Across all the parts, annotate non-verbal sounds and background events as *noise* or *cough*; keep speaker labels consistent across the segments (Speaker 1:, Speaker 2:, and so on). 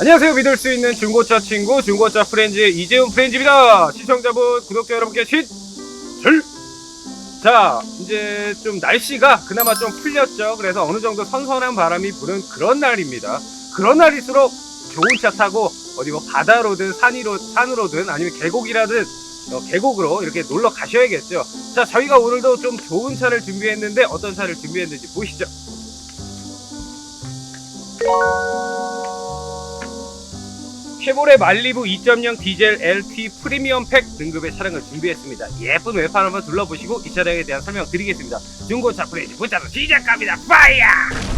Speaker 1: 안녕하세요. 믿을 수 있는 중고차 친구, 중고차 프렌즈의 이재훈 프렌즈입니다. 시청자분, 구독자 여러분께 신줄! 자, 이제 좀 날씨가 그나마 좀 풀렸죠. 그래서 어느 정도 선선한 바람이 부는 그런 날입니다. 그런 날일수록 좋은 차 타고 어디 뭐 바다로든 산이로, 산으로든 아니면 계곡이라든 어, 계곡으로 이렇게 놀러 가셔야겠죠. 자, 저희가 오늘도 좀 좋은 차를 준비했는데 어떤 차를 준비했는지 보시죠. 쉐보레 말리부 2.0 디젤 LT 프리미엄 팩 등급의 차량을 준비했습니다. 예쁜 외판 한번 둘러보시고 이 차량에 대한 설명 드리겠습니다. 중고 차 프레이즈 문자로 시작합니다. 파이어!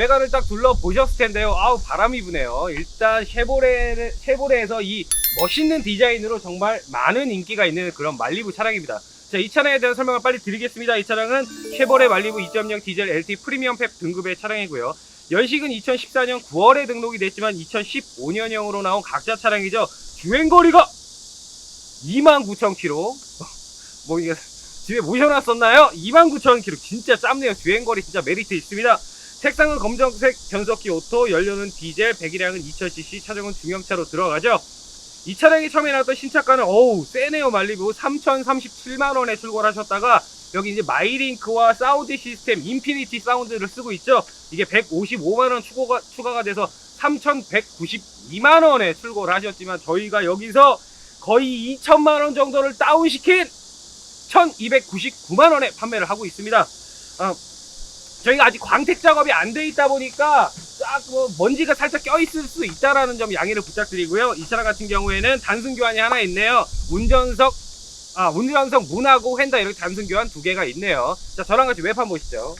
Speaker 1: 외관을 딱 둘러보셨을 텐데요. 아우, 바람이 부네요. 일단 쉐보레, 쉐보레에서 이 멋있는 디자인으로 정말 많은 인기가 있는 그런 말리부 차량입니다. 자, 이 차량에 대한 설명을 빨리 드리겠습니다. 이 차량은 쉐보레 말리부 2.0 디젤 LT 프리미엄 팩 등급의 차량이고요. 연식은 2014년 9월에 등록이 됐지만 2015년형으로 나온 각자 차량이죠. 주행거리가 29,000km. *laughs* 뭐 이게 집에 모셔놨었나요? 29,000km. 진짜 짧네요. 주행거리 진짜 메리트 있습니다. 색상은 검정색 변속기 오토, 연료는 디젤, 배기량은 2000cc, 차종은 중형차로 들어가죠. 이 차량이 처음에 나왔던 신차가는 어우 세네요 말리부 3,037만원에 출고를 하셨다가 여기 이제 마이링크와 사우디 시스템 인피니티 사운드를 쓰고 있죠. 이게 155만원 추가가, 추가가 돼서 3,192만원에 출고를 하셨지만 저희가 여기서 거의 2천만원 정도를 다운시킨 1,299만원에 판매를 하고 있습니다. 아, 저희가 아직 광택 작업이 안 돼 있다 보니까 싹뭐 먼지가 살짝 껴 있을 수 있다라는 점 양해를 부탁드리고요. 이 차량 같은 경우에는 단순 교환이 하나 있네요. 운전석 아 운전석 문하고 휀다 이렇게 단순 교환 두 개가 있네요. 자 저랑 같이 외판 보시죠.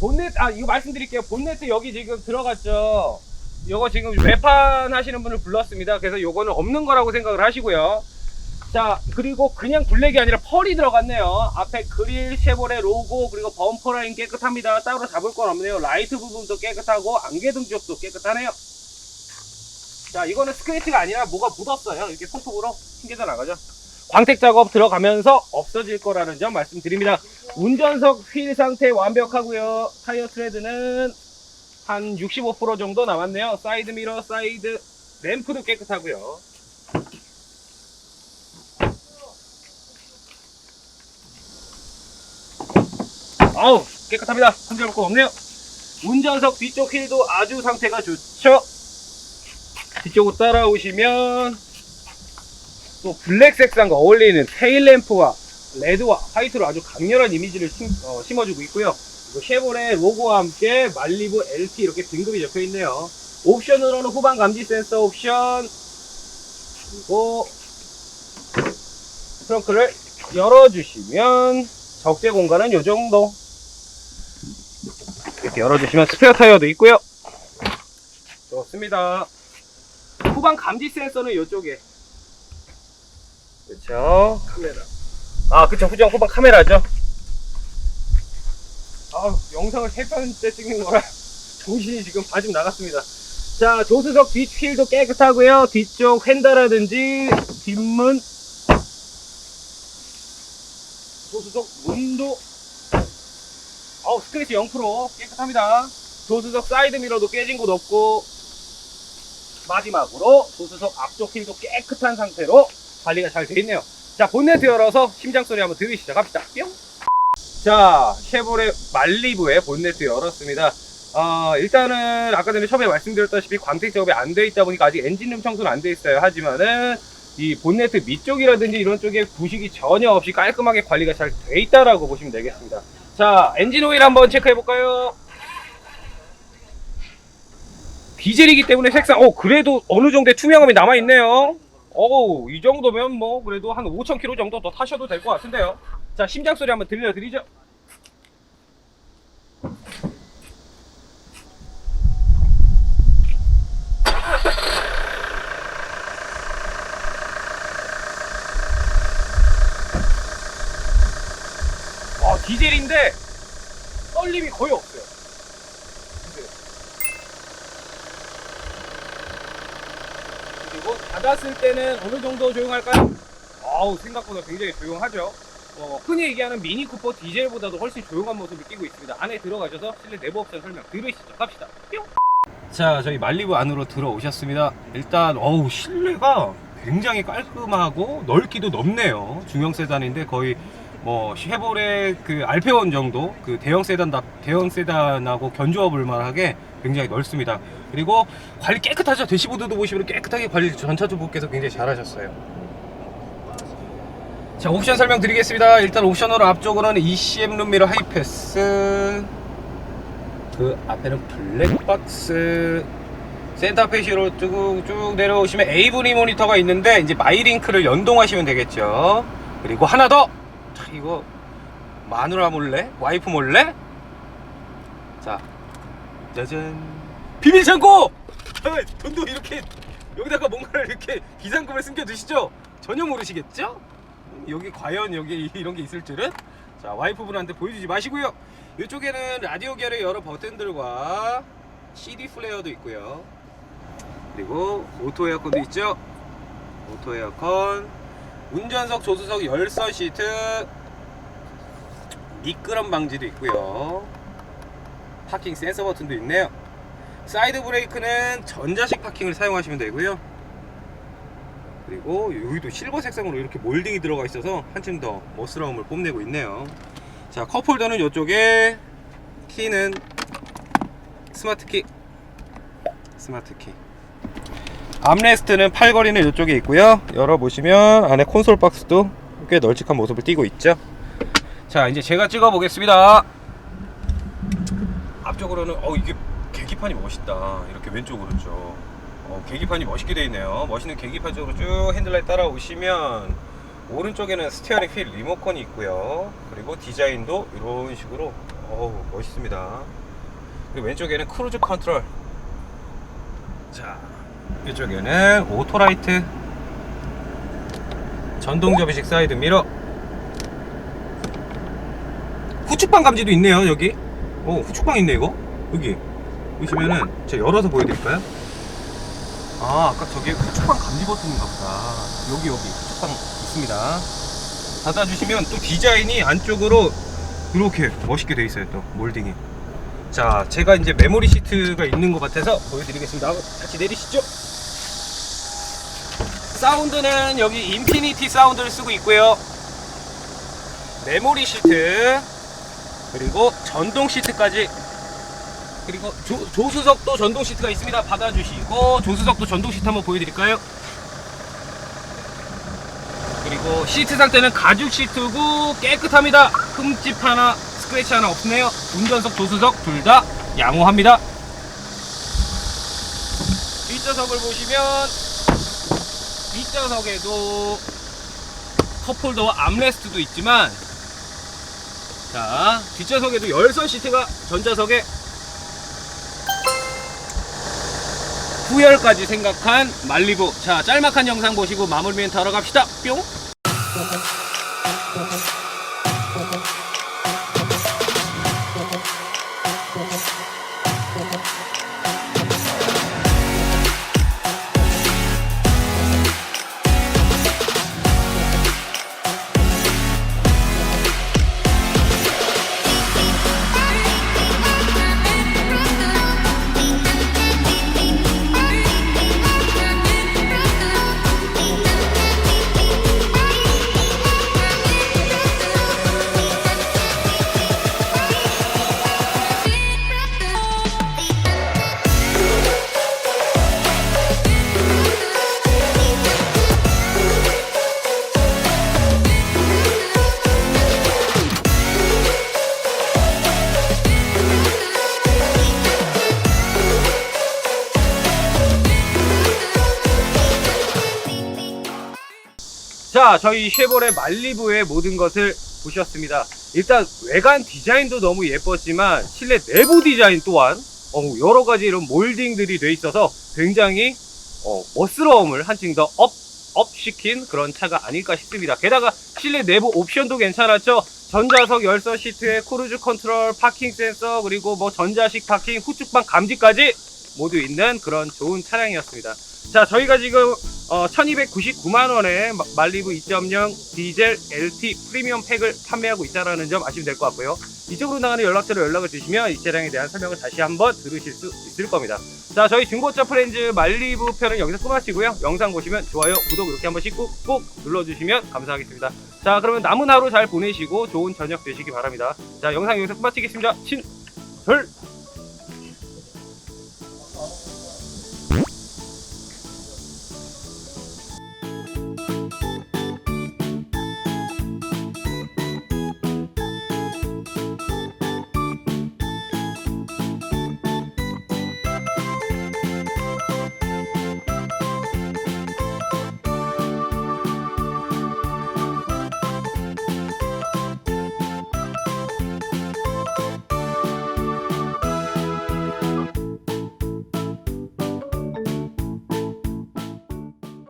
Speaker 1: 본네트 아 이거 말씀드릴게요. 본네트 여기 지금 들어갔죠. 요거 지금 외판 하시는 분을 불렀습니다. 그래서 요거는 없는 거라고 생각을 하시고요. 자 그리고 그냥 블랙이 아니라 펄이 들어갔네요. 앞에 그릴 쉐보레 로고 그리고 범퍼 라인 깨끗합니다. 따로 잡을 건 없네요. 라이트 부분도 깨끗하고 안개등 쪽도 깨끗하네요. 자 이거는 스크래치가 아니라 뭐가 묻었어요. 이렇게 손톱으로 튕겨져 나가죠. 광택 작업 들어가면서 없어질 거라는 점 말씀드립니다. 운전석 휠 상태 완벽하고요. 타이어 트레드는 한 65% 정도 남았네요. 사이드 미러 사이드 램프도 깨끗하고요 아우 깨끗합니다. 흔들 볼거 없네요. 운전석 뒤쪽 휠도 아주 상태가 좋죠? 뒤쪽으로 따라오시면 또 블랙 색상과 어울리는 테일 램프와 레드와 화이트로 아주 강렬한 이미지를 심, 어, 심어주고 있고요. 쉐보레 로고와 함께 말리부 LT 이렇게 등급이 적혀 있네요. 옵션으로는 후방 감지 센서 옵션. 그리고 트렁크를 열어주시면 적재 공간은 이 정도 이렇게 열어주시면 스페어 타이어도 있고요. 좋습니다. 후방 감지 센서는 이쪽에. 그쵸. 카메라. 아 그쵸. 후방 후방 카메라죠. 아 영상을 세 편째 찍는 거라 *laughs* 정신이 지금 반쯤 나갔습니다. 자 조수석 뒷휠도 깨끗하고요. 뒤쪽 휀다라든지 뒷문. 조수석 문도 어우 스크래치 0% 깨끗합니다. 조수석 사이드 미러도 깨진 곳 없고 마지막으로 조수석 앞쪽 휠도 깨끗한 상태로 관리가 잘돼 있네요. 자 본네트 열어서 심장 소리 한번 들으시죠 갑시다. 뿅. 자 쉐보레 말리부의 본네트 열었습니다. 어, 일단은 아까 전에 처음에 말씀드렸다시피 광택 작업이 안 돼 있다 보니까 아직 엔진룸 청소는 안 돼 있어요. 하지만은 이 본네트 밑쪽이라든지 이런 쪽에 부식이 전혀 없이 깔끔하게 관리가 잘 돼 있다라고 보시면 되겠습니다. 자, 엔진 오일 한번 체크해 볼까요? 디젤이기 때문에 색상, 어, 그래도 어느 정도의 투명함이 남아있네요. 어우, 이 정도면 뭐, 그래도 한 5,000km 정도 더 타셔도 될 것 같은데요. 자, 심장 소리 한번 들려드리죠. 떨림이 거의 없어요. 그리고 닫았을 때는 어느 정도 조용할까요? 아우 생각보다 굉장히 조용하죠. 어, 흔히 얘기하는 미니 쿠퍼 디젤보다도 훨씬 조용한 모습을 띄고 있습니다. 안에 들어가셔서 실내 내부 옵션 설명 들으시죠. 갑시다. 뿅. 자, 저희 말리부 안으로 들어오셨습니다. 일단 어우 실내가 굉장히 깔끔하고 넓기도 넓네요. 중형 세단인데 거의 뭐 쉐보레 그 알페온 정도 그 대형 세단 대형 세단하고 견주어 볼 만하게 굉장히 넓습니다. 그리고 관리 깨끗하죠. 대시보드도 보시면 깨끗하게 관리 전차주분께서 굉장히 잘하셨어요. 자 옵션 설명드리겠습니다. 일단 옵션으로 앞쪽으로는 ECM 룸미러 하이패스 그 앞에는 블랙박스 센터페시로 쭉쭉 내려오시면 에이브리 모니터가 있는데 이제 마이링크를 연동하시면 되겠죠. 그리고 하나 더. 자, 이거 마누라 몰래, 와이프 몰래. 자, 짜잔. 비밀 창고. 아, 돈도 이렇게 여기다가 뭔가를 이렇게 비상금을 숨겨 두시죠? 전혀 모르시겠죠? 여기 과연 여기 이런 게 있을 줄은 자 와이프분한테 보여주지 마시고요 이쪽에는 라디오 계열의 여러 버튼들과 CD 플레이어도 있고요 그리고 오토 에어컨도 있죠 오토 에어컨 운전석 조수석 열선 시트 미끄럼 방지도 있고요. 파킹 센서 버튼도 있네요. 사이드 브레이크는 전자식 파킹을 사용하시면 되고요. 그리고 여기도 실버 색상으로 이렇게 몰딩이 들어가 있어서 한층 더 멋스러움을 뽐내고 있네요. 자 컵홀더는 이쪽에 키는 스마트 키. 스마트 키. 암레스트는 팔걸이는 이쪽에 있고요. 열어보시면 안에 콘솔 박스도 꽤 널찍한 모습을 띠고 있죠 자 이제 제가 찍어 보겠습니다 앞쪽으로는 어 이게 계기판이 멋있다 이렇게 왼쪽으로 쭉 어, 계기판이 멋있게 되어 있네요. 멋있는 계기판 쪽으로 쭉 핸들라인 따라오시면 오른쪽에는 스티어링 휠 리모컨이 있고요. 그리고 디자인도 이런 식으로 어우 멋있습니다. 그리고 왼쪽에는 크루즈 컨트롤. 자, 이쪽에는 오토라이트 전동 접이식 사이드 미러. 후측방 감지도 있네요, 여기. 오, 후측방 있네 이거. 여기. 보시면은 제가 열어서 보여드릴까요? 아 아까 저기 후측방 감지 버튼인가 보다. 여기 여기. 후측방 있습니다. 닫아주시면 또 디자인이 안쪽으로 이렇게 멋있게 돼 있어요 또. 몰딩이. 자 제가 이제 메모리 시트가 있는 것 같아서 보여드리겠습니다. 같이 내리시죠. 사운드는 여기 인피니티 사운드를 쓰고 있고요. 메모리 시트 그리고 전동 시트까지 그리고 조, 조수석도 전동 시트가 있습니다. 받아주시고 조수석도 전동 시트 한번 보여드릴까요? 그리고 시트 상태는 가죽 시트고 깨끗합니다. 흠집 하나, 스크래치 하나 없네요. 운전석, 조수석 둘 다 양호합니다. 뒷좌석을 보시면 뒷좌석에도 컵홀더와 암레스트도 있지만 자 뒷좌석에도 열선 시트가 전좌석에 후열까지 생각한 말리부. 자 짤막한 영상 보시고 마무리 멘트 하러 갑시다. 뿅 자, 저희 쉐보레 말리부의 모든 것을 보셨습니다. 일단 외관 디자인도 너무 예뻤지만 실내 내부 디자인 또한 어, 여러 가지 이런 몰딩들이 돼 있어서 굉장히 어, 멋스러움을 한층 더 업, 업 시킨 그런 차가 아닐까 싶습니다. 게다가 실내 내부 옵션도 괜찮았죠. 전자석 열선 시트에 크루즈 컨트롤, 파킹 센서, 그리고 뭐 전자식 파킹, 후측방 감지까지 모두 있는 그런 좋은 차량이었습니다. 자, 저희가 지금 어, 1299만 원에 말리부 2.0 디젤 LT 프리미엄 팩을 판매하고 있다는 점 아시면 될 것 같고요. 이쪽으로 나가는 연락처로 연락을 주시면 이 차량에 대한 설명을 다시 한번 들으실 수 있을 겁니다. 자, 저희 중고차 프렌즈 말리부 편은 여기서 끝마치고요. 영상 보시면 좋아요, 구독 이렇게 한 번씩 꾹꾹 눌러주시면 감사하겠습니다. 자, 그러면 남은 하루 잘 보내시고 좋은 저녁 되시기 바랍니다. 자, 영상 여기서 끝마치겠습니다. 친솔